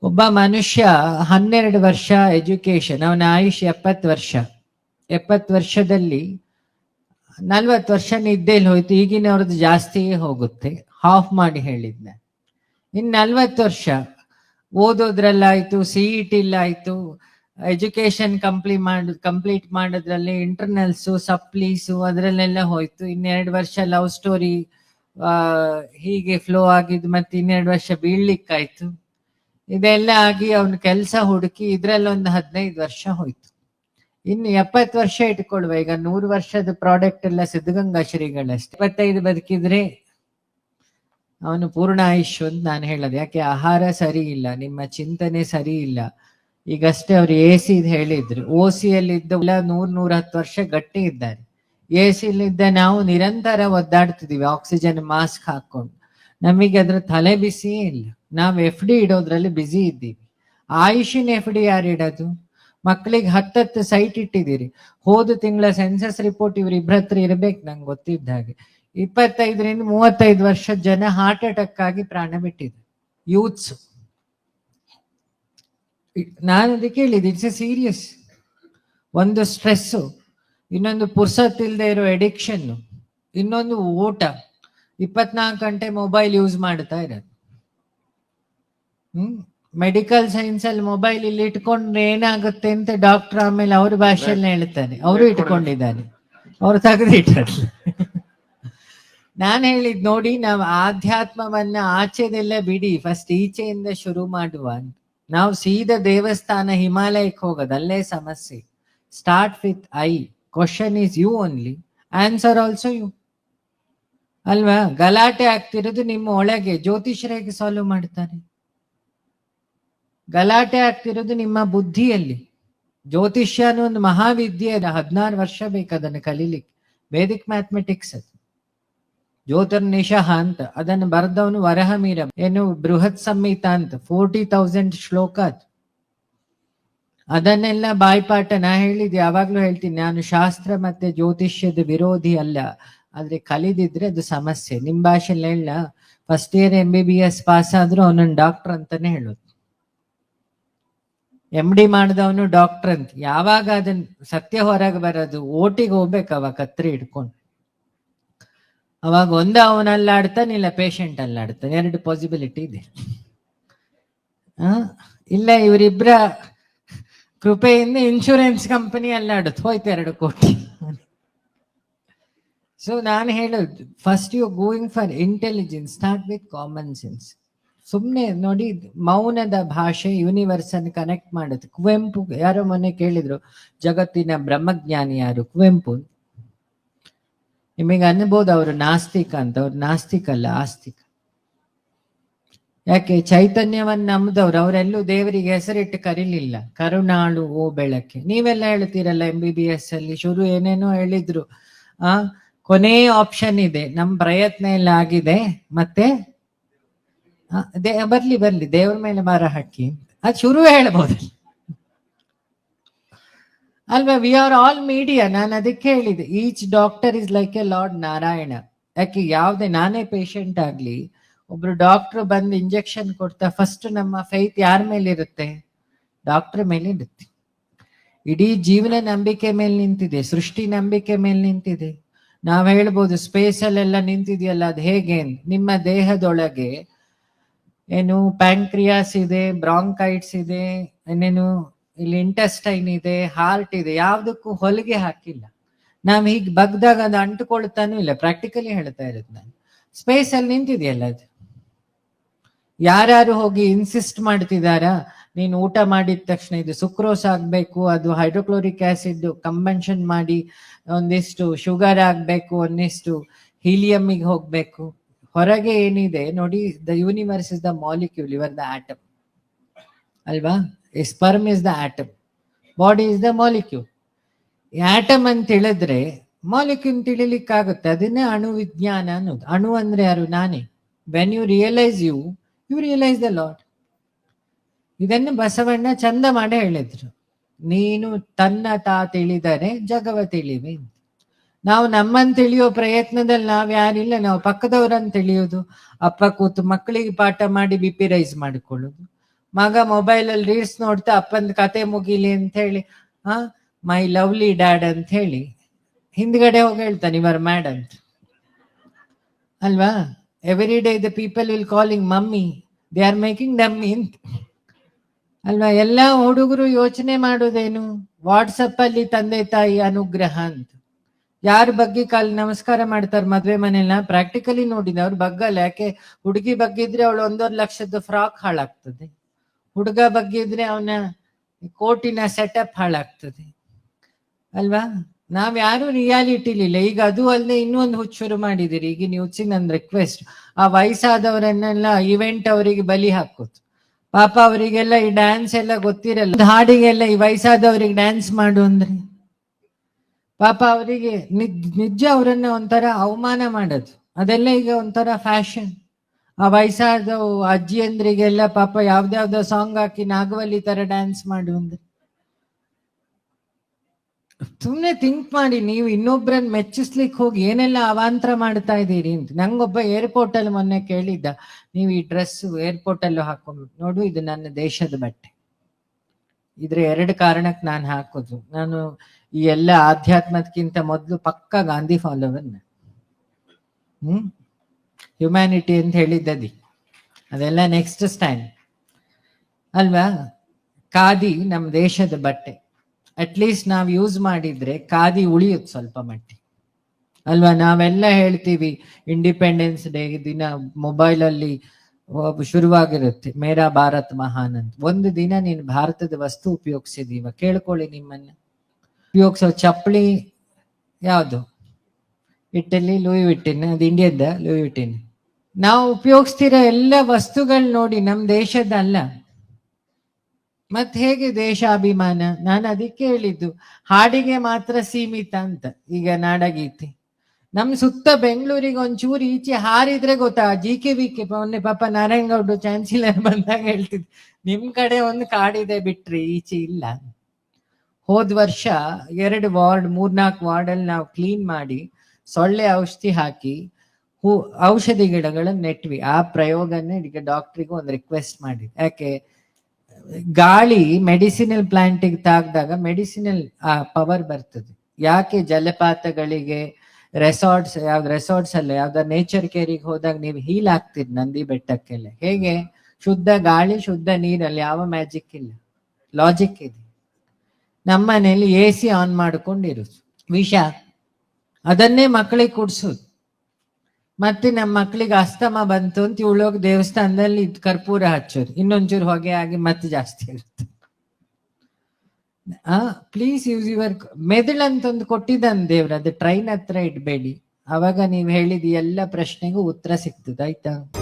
ಒಬ್ಬ ಮನುಷ್ಯ ಹನ್ನೆರಡು ವರ್ಷ ಎಜುಕೇಶನ್ ಅವನ ಆಯುಷ್ ಎಪ್ಪತ್ತು ವರ್ಷ. ಎಪ್ಪತ್ತು ವರ್ಷದಲ್ಲಿ ನಲ್ವತ್ತು ವರ್ಷ ನಿದ್ದೆಯಲ್ಲಿ ಹೋಯ್ತು, ಈಗಿನವ್ರದ್ದು ಜಾಸ್ತಿಯೇ ಹೋಗುತ್ತೆ. ಹಾಫ್ ಮಾಡಿ ಹೇಳಿದ್ನ. ಇನ್ ನಲ್ವತ್ತು ವರ್ಷ ಓದೋದ್ರಲ್ಲಾಯ್ತು ಸಿ ಇ ಟಿಲಾಯ್ತು ಎಜುಕೇಶನ್ ಕಂಪ್ಲೀಟ್ ಮಾಡ ಕಂಪ್ಲೀಟ್ ಮಾಡೋದ್ರಲ್ಲಿ ಇಂಟರ್ನಲ್ಸು ಸಪ್ಲೀಸು ಅದರಲ್ಲೆಲ್ಲ ಹೋಯ್ತು. ಇನ್ನೆರಡು ವರ್ಷ ಲವ್ ಸ್ಟೋರಿ ಹೀಗೆ ಫ್ಲೋ ಆಗಿದ್ದು ಮತ್ತೆ ಇನ್ನೆರಡು ವರ್ಷ ಬೀಳ್ಲಿಕ್ಕಾಯ್ತು. ಇದೆಲ್ಲ ಆಗಿ ಅವನು ಕೆಲಸ ಹುಡುಕಿ ಇದ್ರಲ್ಲಿ ಒಂದು ಹದಿನೈದು ವರ್ಷ ಹೋಯ್ತು. ಇನ್ನು ಎಪ್ಪತ್ತು ವರ್ಷ ಇಟ್ಕೊಳ್ವ. ಈಗ ನೂರು ವರ್ಷದ ಪ್ರಾಡಕ್ಟ್ ಎಲ್ಲ ಸಿದ್ಧಗಂಗಾ ಶ್ರೀಗಳಷ್ಟೇ ಇಪ್ಪತ್ತೈದು ಬದುಕಿದ್ರೆ ಅವನು ಪೂರ್ಣ ಆಯುಷ್ ಅಂತ ನಾನು ಹೇಳೋದು. ಯಾಕೆ? ಆಹಾರ ಸರಿ ಇಲ್ಲ, ನಿಮ್ಮ ಚಿಂತನೆ ಸರಿ ಇಲ್ಲ. ಈಗಷ್ಟೇ ಅವ್ರು ಎ ಸಿ ಹೇಳಿದ್ರು. ಓ ಸಿ ಅಲ್ಲಿ ಇದ್ದ ನೂರ್ ನೂರ ಹತ್ತು ವರ್ಷ ಗಟ್ಟಿ ಇದ್ದಾರೆ. ಎ ಇದ್ದ ನಾವು ನಿರಂತರ ಒದ್ದಾಡ್ತಿದೀವಿ, ಆಕ್ಸಿಜನ್ ಮಾಸ್ಕ್ ಹಾಕೊಂಡು. ನಮಗೆ ಅದ್ರ ತಲೆ ಬಿಸಿಯೇ ಇಲ್ಲ. ನಾವು ಎಫ್ ಡಿ ಇಡೋದ್ರಲ್ಲಿ ಬಿಸಿ ಇದ್ದೀವಿ. ಆಯುಷಿನ ಎಫ್ ಡಿ ಯಾರು ಇಡೋದು? ಮಕ್ಕಳಿಗೆ ಹತ್ತತ್ತು ಸೈಟ್ ಇಟ್ಟಿದ್ದೀರಿ. ಹೋದ ತಿಂಗಳ ಸೆನ್ಸಸ್ ರಿಪೋರ್ಟ್ ಇವ್ರ ಇಬ್ಬರ ಹತ್ರ ಇರ್ಬೇಕು ನಂಗೆ ಗೊತ್ತಿದ್ದ ಹಾಗೆ. ಇಪ್ಪತ್ತೈದರಿಂದ ಮೂವತ್ತೈದು ವರ್ಷದ ಜನ ಹಾರ್ಟ್ ಅಟ್ಯಾಕ್ ಆಗಿ ಪ್ರಾಣ ಬಿಟ್ಟಿದೆ ಯೂತ್ಸ್ ನಾನು ಅದಕ್ಕೆ ಹೇಳಿದ್ದು ಇಟ್ಸ್ ಎ ಸೀರಿಯಸ್ ಒಂದು ಸ್ಟ್ರೆಸ್ಸು ಇನ್ನೊಂದು ಪುರ್ಸತ್ ಇಲ್ಲದೆ ಇರೋ ಎಡಿಕ್ಷನ್ನು ಇನ್ನೊಂದು ಊಟ. ಇಪ್ಪತ್ನಾಲ್ಕು ಗಂಟೆ ಮೊಬೈಲ್ ಯೂಸ್ ಮಾಡ್ತಾ ಇರೋದು. ಹ್ಮ್? ಮೆಡಿಕಲ್ ಸೈನ್ಸ್ ಅಲ್ಲಿ ಮೊಬೈಲ್ ಇಲ್ಲಿ ಇಟ್ಕೊಂಡ್ರೆ ಏನಾಗುತ್ತೆ ಅಂತ ಡಾಕ್ಟರ್ ಆಮೇಲೆ ಅವ್ರ ಭಾಷೆಯಲ್ಲಿ ಹೇಳ್ತಾರೆ ಅವರು ಇಟ್ಕೊಂಡಿದ್ದಾರೆ ಅವ್ರು ಇಟ್ಟ ನಾನು ಹೇಳಿದ್ ನೋಡಿ ನಾವು ಆಧ್ಯಾತ್ಮವನ್ನ ಆಚೆದೆಲ್ಲ ಬಿಡಿ. ಫಸ್ಟ್ ಈಚೆಯಿಂದ ಶುರು ಮಾಡುವ ಅಂತ. ನಾವು ಸೀದಾ ದೇವಸ್ಥಾನ ಹಿಮಾಲಯಕ್ಕೆ ಹೋಗೋದು ಅಲ್ಲೇ ಸಮಸ್ಯೆ. Start with I question is you only answer also you ಅಲ್ವಾ? ಗಲಾಟೆ ಆಗ್ತಿರೋದು ನಿಮ್ಮ ಒಳಗೆ. ಜ್ಯೋತಿಷ್ಯರು ಹೇಗೆ ಸಾಲ್ವ್ ಮಾಡ್ತಾರೆ. ಗಲಾಟೆ ಆಗ್ತಿರೋದು ನಿಮ್ಮ ಬುದ್ಧಿಯಲ್ಲಿ. ಜ್ಯೋತಿಷ್ಯ ಅನ್ನೋ ಒಂದು ಮಹಾವಿದ್ಯೆ ಅದು. ಹದಿನಾರು ವರ್ಷ ಬೇಕು ಅದನ್ನು ಕಲೀಲಿಕ್ಕೆ. ವೇದಿಕ್ ಮ್ಯಾಥಮೆಟಿಕ್ಸ್ ಅದು. ಜ್ಯೋತಿರ್ನಿಶಃ ಅಂತ. ಅದನ್ನು ಬರೆದವನು ವರಹಮೀರ. ಏನು ಬೃಹತ್ ಸಂಹಿತ ಅಂತ. ಫೋರ್ಟಿ ತೌಸಂಡ್ ಶ್ಲೋಕ ಅದು. ಅದನ್ನೆಲ್ಲ ಬಾಯ್ಪಾಠ ನಾ ಹೇಳಿದ್ ಯಾವಾಗ್ಲೂ ಹೇಳ್ತೀನಿ. ನಾನು ಶಾಸ್ತ್ರ ಮತ್ತೆ ಜ್ಯೋತಿಷ್ಯದ ವಿರೋಧಿ ಅಲ್ಲ. ಆದ್ರೆ ಕಲಿದಿದ್ರೆ ಅದು ಸಮಸ್ಯೆ. ನಿಮ್ ಭಾಷೆಲ್ಲ ಹೇಳ. First year M B B S pass ಆದ್ರೂ ಅವನನ್ನ ಡಾಕ್ಟರ್ ಅಂತಾನೆ ಹೇಳೋದು. ಎಂ ಡಿ ಮಾಡಿದವನು ಡಾಕ್ಟರ್ ಅಂತ. ಯಾವಾಗ ಅದನ್ ಸತ್ಯ ಹೊರಗೆ ಬರೋದು? ಓಟಿಗೆ ಹೋಗ್ಬೇಕು ಅವಾಗ, ಕತ್ರಿ ಹಿಡ್ಕೊಂಡು. ಅವಾಗ ಒಂದ ಅವನಲ್ಲಾಡ್ತಾನೆ, ಇಲ್ಲ ಪೇಷಂಟ್ ಅಲ್ಲಾಡ್ತಾನೆ. ಎರಡು ಪಾಸಿಬಿಲಿಟಿ ಇದೆ. ಇಲ್ಲ, ಇವರಿಬ್ರ ಕೃಪೆಯಿಂದ ಇನ್ಶೂರೆನ್ಸ್ ಕಂಪನಿ ಅಲ್ಲಾಡುತ್ತೆ. ಹೋಯ್ತು ಎರಡು ಕೋಟಿ. ಸೊ ನಾನು ಹೇಳೋದು first you going for intelligence start with common sense ಸುಮ್ಮನೆ ನೋಡಿ, ಮೌನದ ಭಾಷೆ ಯೂನಿವರ್ಸ್ ಕನೆಕ್ಟ್ ಮಾಡುತ್ತೆ. ಕುವೆಂಪು ಯಾರೋ ಮೊನ್ನೆ ಕೇಳಿದ್ರು, ಜಗತ್ತಿನ ಬ್ರಹ್ಮಜ್ಞಾನಿ ಯಾರು? ಕುವೆಂಪು. ನಿಮಗೆ ಅನ್ಬೋದು ಅವರು ನಾಸ್ತಿಕ ಅಂತ. ಅವ್ರು ನಾಸ್ತಿಕ ಅಲ್ಲ, ಆಸ್ತಿಕ. ಯಾಕೆ? ಚೈತನ್ಯವನ್ನ ನಂಬದವ್ರು, ಅವರೆಲ್ಲೂ ದೇವರಿಗೆ ಹೆಸರಿಟ್ಟು ಕರೀಲಿಲ್ಲ. ಕರುಣಾಳು ಓ ಬೆಳಕೆ. ನೀವೆಲ್ಲ ಹೇಳ್ತೀರಲ್ಲ ಎಂ ಬಿ ಬಿ ಎಸ್ ಅಲ್ಲಿ? ಶುರು ಏನೇನೋ ಹೇಳಿದ್ರು. ಆ, ಕೊನೆ ಆಪ್ಷನ್ ಇದೆ. ನಮ್ ಪ್ರಯತ್ನ ಎಲ್ಲ ಆಗಿದೆ. ಮತ್ತೆ? ಬರ್ಲಿ ಬರ್ಲಿ. ದೇವ್ರ ಮೇಲೆ ಮಾರ ಹಾಕಿ. ಅದು ಶುರು ಹೇಳ್ಬೋದು. ಅಲ್ವಾ ವಿ ಆರ್ ಆಲ್ ಮೀಡಿಯಾ ನಾನು ಅದಕ್ಕೆ ಹೇಳಿದೆ each doctor is like a lord Narayana ಯಾಕೆ, ಯಾವ್ದೇ, ನಾನೇ ಪೇಷಂಟ್ ಆಗ್ಲಿ, ಒಬ್ರು ಡಾಕ್ಟರ್ ಬಂದು ಇಂಜೆಕ್ಷನ್ ಕೊಡ್ತಾ ಫಸ್ಟ್ ನಮ್ಮ ಫೈತ್ ಯಾರ ಮೇಲೆ ಇರುತ್ತೆ ಡಾಕ್ಟರ್ ಮೇಲೆ ಇರುತ್ತೆ ಇಡೀ ಜೀವನ ನಂಬಿಕೆ ಮೇಲೆ ನಿಂತಿದೆ, ಸೃಷ್ಟಿ ನಂಬಿಕೆ ಮೇಲೆ ನಿಂತಿದೆ. ನಾವ್ ಹೇಳ್ಬೋದು ಸ್ಪೇಸ್ ಅಲ್ಲೆಲ್ಲ ನಿಂತಿದೆಯಲ್ಲ, ಅದು ಹೇಗೆ? ನಿಮ್ಮ ದೇಹದೊಳಗೆ ಏನು ಪ್ಯಾಂಕ್ರಿಯಾಸ್ ಇದೆ, ಬ್ರಾಂಕೈಟ್ಸ್ ಇದೆ, ಇನ್ನೇನು ಇಲ್ಲಿ ಇಂಟೆಸ್ಟೈನ್ ಇದೆ, ಹಾರ್ಟ್ ಇದೆ, ಯಾವ್ದಕ್ಕೂ ಹೊಲಿಗೆ ಹಾಕಿಲ್ಲ. ನಾವು ಹೀಗ್ ಬಗ್ದಾಗ ಅದು ಅಂಟುಕೊಳ್ತಾನೂ ಇಲ್ಲ. ಪ್ರಾಕ್ಟಿಕಲಿ ಹೇಳ್ತಾ ಇರೋದು ನಾನು. ಸ್ಪೇಸ್ ಅಲ್ಲಿ ನಿಂತಿದೆಯಲ್ಲ ಅದು. ಯಾರ್ಯಾರು ಹೋಗಿ ಇನ್ಸಿಸ್ಟ್ ಮಾಡ್ತಿದಾರಾ? ನೀನು ಊಟ ಮಾಡಿದ ತಕ್ಷಣ ಇದು ಸುಕ್ರೋಸ್ ಆಗ್ಬೇಕು, ಅದು ಹೈಡ್ರೋಕ್ಲೋರಿಕ್ ಆಸಿಡ್ ಕಂಬನ್ಷನ್ ಮಾಡಿ ಒಂದಿಷ್ಟು ಶುಗರ್ ಆಗ್ಬೇಕು, ಒಂದಿಷ್ಟು ಹೀಲಿಯಮ್ಮಿಗೆ ಹೋಗ್ಬೇಕು. ಹೊರಗೆ ಏನಿದೆ, ನೋಡಿ the universe is the molecule ಇವರ್ the atom ಅಲ್ವಾ? Sperm is the atom body is the molecule atom ಅಂತ ಹೇಳಿದ್ರೆ ಮಾಲಿಕ್ಯೂಲ್ ತಿಳಿಲಿಕ್ಕಾಗುತ್ತೆ. ಅದನ್ನೇ ಅಣು ವಿಜ್ಞಾನ ಅನ್ನೋದು. ಅಣು ಅಂದ್ರೆ ಯಾರು? ನಾನೇ. When you realise you you realise the lot ಇದನ್ನು ಬಸವಣ್ಣ ಚಂದ ಮಾಡಿ ಹೇಳಿದ್ರು. ನೀನು ತನ್ನ ತಾ ತಿಳಿದರೆ ಜಗವ ತಿಳಿವೆ ಅಂತ. ನಾವು ನಮ್ಮನ್ ತಿಳಿಯೋ ಪ್ರಯತ್ನದಲ್ಲಿ ನಾವ್ ಯಾರಿಲ್ಲ, ನಾವು ಪಕ್ಕದವ್ರನ್ನ ತಿಳಿಯೋದು. ಅಪ್ಪ ಕೂತು ಮಕ್ಕಳಿಗೆ ಪಾಠ ಮಾಡಿ ಬಿ ಪಿ ರೈಸ್ ಮಾಡಿಕೊಳ್ಳೋದು. ಮಗ ಮೊಬೈಲ್ ಅಲ್ಲಿ ರೀಲ್ಸ್ ನೋಡ್ತಾ ಅಪ್ಪನ ಕತೆ ಮುಗಿಲಿ ಅಂತ ಹೇಳಿ ಆ ಮೈ ಲವ್ಲಿ ಡ್ಯಾಡ್ ಅಂತ ಹೇಳಿ ಹಿಂದ್ಗಡೆ ಹೋಗಿ ಹೇಳ್ತಾನೆ ಇವರ್ ಮ್ಯಾಡ್ ಅಂತ. ಅಲ್ವಾ? Every day the people will calling mummy they are making dummy ಅಂತ. ಅಲ್ವಾ? ಎಲ್ಲ ಹುಡುಗರು ಯೋಚನೆ ಮಾಡೋದೇನು? ವಾಟ್ಸಪ್ ಅಲ್ಲಿ ತಂದೆ ತಾಯಿ ಅನುಗ್ರಹ ಅಂತ. ಯಾರ ಬಗ್ಗೆ ಕಾಲ್ ನಮಸ್ಕಾರ ಮಾಡ್ತಾರೆ ಮದ್ವೆ ಮನೆಯಲ್ಲ ಪ್ರಾಕ್ಟಿಕಲಿ ನೋಡಿದ ಅವ್ರು ಬಗ್ಗಲ್ಲ ಯಾಕೆ ಹುಡುಗಿ ಬಗ್ಗೆ ಇದ್ರೆ ಅವಳು ಒಂದೊಂದು ಲಕ್ಷದ ಫ್ರಾಕ್ ಹಾಳಾಗ್ತದೆ. ಹುಡುಗ ಬಗ್ಗೆ ಇದ್ರೆ ಅವನ ಕೋಟಿನ ಸೆಟಪ್ ಹಾಳಾಗ್ತದೆ. ಅಲ್ವಾ? ನಾವ್ ಯಾರು ರಿಯಾಲಿಟಿಲಿಲ್ಲ. ಈಗ ಅದು ಅಲ್ಲದೆ ಇನ್ನೊಂದು ಹುಚ್ಚು ಶುರು ಮಾಡಿದಿರಿ. ಈಗ ನೀವು ನನ್ ರಿಕ್ವೆಸ್ಟ್ ಆ ವಯಸ್ಸಾದವರನ್ನೆಲ್ಲ ಇವೆಂಟ್ ಅವರಿಗೆ ಬಲಿ ಹಾಕೋದು. ಪಾಪ ಅವರಿಗೆಲ್ಲ ಈ ಡ್ಯಾನ್ಸ್ ಎಲ್ಲ ಗೊತ್ತಿರಲ್ಲ. ಹಾಡಿಗೆಲ್ಲ ಈ ವಯಸ್ಸಾದವರಿಗೆ ಡ್ಯಾನ್ಸ್ ಮಾಡು ಅಂದ್ರೆ. ಪಾಪ ಅವರಿಗೆ ನಿಜ ಅವರನ್ನ ಒಂಥರ ಅವಮಾನ ಮಾಡೋದು. ಅದೆಲ್ಲ ಈಗ ಒಂಥರ ಫ್ಯಾಷನ್ ಆ ವಯಸ್ಸಾದ ಅಜ್ಜಿಯಂದ್ರಿಗೆಲ್ಲ ಪಾಪ ಯಾವ್ದಾವ್ದೋ ಸಾಂಗ್ ಹಾಕಿ ನಾಗವಲ್ಲಿ ತರ ಡ್ಯಾನ್ಸ್ ಮಾಡು ಅಂದ್ರೆ. ಸುಮ್ನೆ ಥಿಂಕ್ ಮಾಡಿ, ನೀವು ಇನ್ನೊಬ್ರನ್ನ ಮೆಚ್ಚಿಸ್ಲಿಕ್ಕೆ ಹೋಗಿ ಏನೆಲ್ಲ ಅವಾಂತರ ಮಾಡ್ತಾ ಇದ್ದೀರಿ ಅಂತ. ನಂಗೊಬ್ಬ ಏರ್ಪೋರ್ಟ್ ಅಲ್ಲಿ ಮೊನ್ನೆ ಕೇಳಿದ್ದ, ನೀವು ಈ ಡ್ರೆಸ್ ಏರ್ಪೋರ್ಟ್ ಅಲ್ಲೂ ಹಾಕೊಂಡ್ಬಿಟ್ಟು ನೋಡು ಇದು ನನ್ನ ದೇಶದ ಬಟ್ಟೆ. ಇದ್ರ ಎರಡು ಕಾರಣಕ್ಕೆ ನಾನು ಹಾಕೋದು. ನಾನು ಈ ಎಲ್ಲ ಆಧ್ಯಾತ್ಮಕ್ಕಿಂತ ಮೊದಲು ಪಕ್ಕ ಗಾಂಧಿ ಫಾಲೋವರ್ ಹ್ಮ್? ಹ್ಯುಮ್ಯಾನಿಟಿ ಅಂತ ಹೇಳಿದ್ದದಿ. ಅದೆಲ್ಲ ನೆಕ್ಸ್ಟ್ ಸ್ಟ್ಯಾಂಡ್ ಅಲ್ವಾ? ಖಾದಿ ನಮ್ಮ ದೇಶದ ಬಟ್ಟೆ. ಅಟ್ಲೀಸ್ಟ್ ನಾವು ಯೂಸ್ ಮಾಡಿದ್ರೆ ಖಾದಿ ಉಳಿಯುತ್ತೆ ಸ್ವಲ್ಪ ಮಟ್ಟಿ ಅಲ್ವಾ? ನಾವೆಲ್ಲ ಹೇಳ್ತೀವಿ ಇಂಡಿಪೆಂಡೆನ್ಸ್ ಡೇ ದಿನ ಮೊಬೈಲ್ ಅಲ್ಲಿ ಶುರುವಾಗಿರುತ್ತೆ. ಮೇರಾ ಭಾರತ್ ಮಹಾನ್ ಅಂತ. ಒಂದು ದಿನ ನೀನು ಭಾರತದ ವಸ್ತು ಉಪಯೋಗಿಸಿದೀವ. ಕೇಳ್ಕೊಳ್ಳಿ ನಿಮ್ಮನ್ನ. ಉಪಯೋಗಿಸೋ ಚಪ್ಪಲಿ ಯಾವುದು ಇಟ್ಟಲ್ಲಿ ಲೂಯಿ ವಿಟ್ಟಿನ್ ಅದು ಇಂಡಿಯಾದ ಲೂಯಿ ವಿಟ್ಟಿನ್ ನಾವು ಉಪಯೋಗಿಸ್ತಿರೋ ಎಲ್ಲ ವಸ್ತುಗಳು ನೋಡಿ ನಮ್ಮ ದೇಶದಲ್ಲ ಮತ್ತೆ ಮತ್ ಹೇಗೆ ದೇಶಾಭಿಮಾನ ನಾನು ಅದಕ್ಕೆ ಹೇಳಿದ್ದು ಹಾಡಿಗೆ ಮಾತ್ರ ಸೀಮಿತ ಅಂತ ಈಗ ನಾಡಗೀತೆ ನಮ್ ಸುತ್ತ ಬೆಂಗಳೂರಿಗೆ ಒಂಚೂರು ಈಚೆ ಹಾರಿದ್ರೆ ಗೊತ್ತಾ ಜಿ ಕೆ ವಿ ಕೆ ಮೊನ್ನೆ ಪಾಪ ನಾರಾಯಣಗೌಡ ಚಾನ್ಸಲರ್ ಬಂದಾಗ ಹೇಳ್ತಿದ್ ನಿಮ್ ಕಡೆ ಒಂದು ಕಾಡಿದೆ ಬಿಟ್ರಿ ಈಚೆ ಇಲ್ಲ ಹೋದ್ ವರ್ಷ ಎರಡು ವಾರ್ಡ್ ಮೂರ್ನಾಲ್ಕು ವಾರ್ಡ್ ಅಲ್ಲಿ ನಾವು ಕ್ಲೀನ್ ಮಾಡಿ ಸೊಳ್ಳೆ ಔಷಧಿ ಹಾಕಿ ಹೂ, ಔಷಧಿ ಗಿಡಗಳನ್ನ ನೆಟ್ವಿ. ಆ ಪ್ರಯೋಗನೇ ಈಗ ಡಾಕ್ಟ್ರಿಗೂ ಒಂದು ರಿಕ್ವೆಸ್ಟ್ ಮಾಡಿ ಯಾಕೆ, ಗಾಳಿ ಮೆಡಿಸಿನಲ್ ಪ್ಲಾಂಟಿಗೆ ತಾಗ್ದಾಗ ಮೆಡಿಸಿನಲ್ ಪವರ್ ಬರ್ತದೆ. ಯಾಕೆ ಜಲಪಾತಗಳಿಗೆ ರೆಸಾರ್ಟ್ಸ್ ಯಾವ್ದು ರೆಸಾರ್ಟ್ಸ್ ಅಲ್ಲ ಯಾವ್ದಾರ ನೇಚರ್ ಕೇರಿಗೆ ಹೋದಾಗ ನೀವು ಹೀಲ್ ಆಗ್ತೀರಿ ನಂದಿ ಬೆಟ್ಟಕ್ಕೆಲ್ಲ. ಹೇಗೆ? ಶುದ್ಧ ಗಾಳಿ, ಶುದ್ಧ ನೀರಲ್ಲಿ ಯಾವ ಮ್ಯಾಜಿಕ್ ಇಲ್ಲ. ಲಾಜಿಕ್ ಇದೆ. ನಮ್ಮ ಮನೇಲಿ ಎ ಸಿ ಆನ್ ಮಾಡ್ಕೊಂಡಿರೋದು. ವಿಷ. ಅದನ್ನೇ ಮಕ್ಕಳಿಗೆ ಕುಡ್ಸೋದು. ಮತ್ತೆ ನಮ್ಮ ಮಕ್ಕಳಿಗೆ ಅಸ್ತಮ ಬಂತು ಅಂತ ಇವಳೋಗಿ ದೇವಸ್ಥಾನದಲ್ಲಿ ಕರ್ಪೂರ ಹಚ್ಚೋದು. ಇನ್ನೊಂಚೂರು ಹೊಗೆ ಆಗಿ ಮತ್ತೆ ಜಾಸ್ತಿ ಇರುತ್ತೆ. ಆ ಪ್ಲೀಸ್ ಯೂಸ್ ಯುವರ್ ಮೆದುಳು ಅಂತ ಒಂದು ಕೊಟ್ಟಿದ್ದಾನೆ ದೇವ್ರ. ಅದು ಟ್ರೈನ್ ಹತ್ರ ಇಡ್ಬೇಡಿ. ಅವಾಗ ನೀವು ಹೇಳಿದ ಎಲ್ಲ ಪ್ರಶ್ನೆಗೂ ಉತ್ತರ ಸಿಗ್ತದೆ, ಆಯ್ತಾ?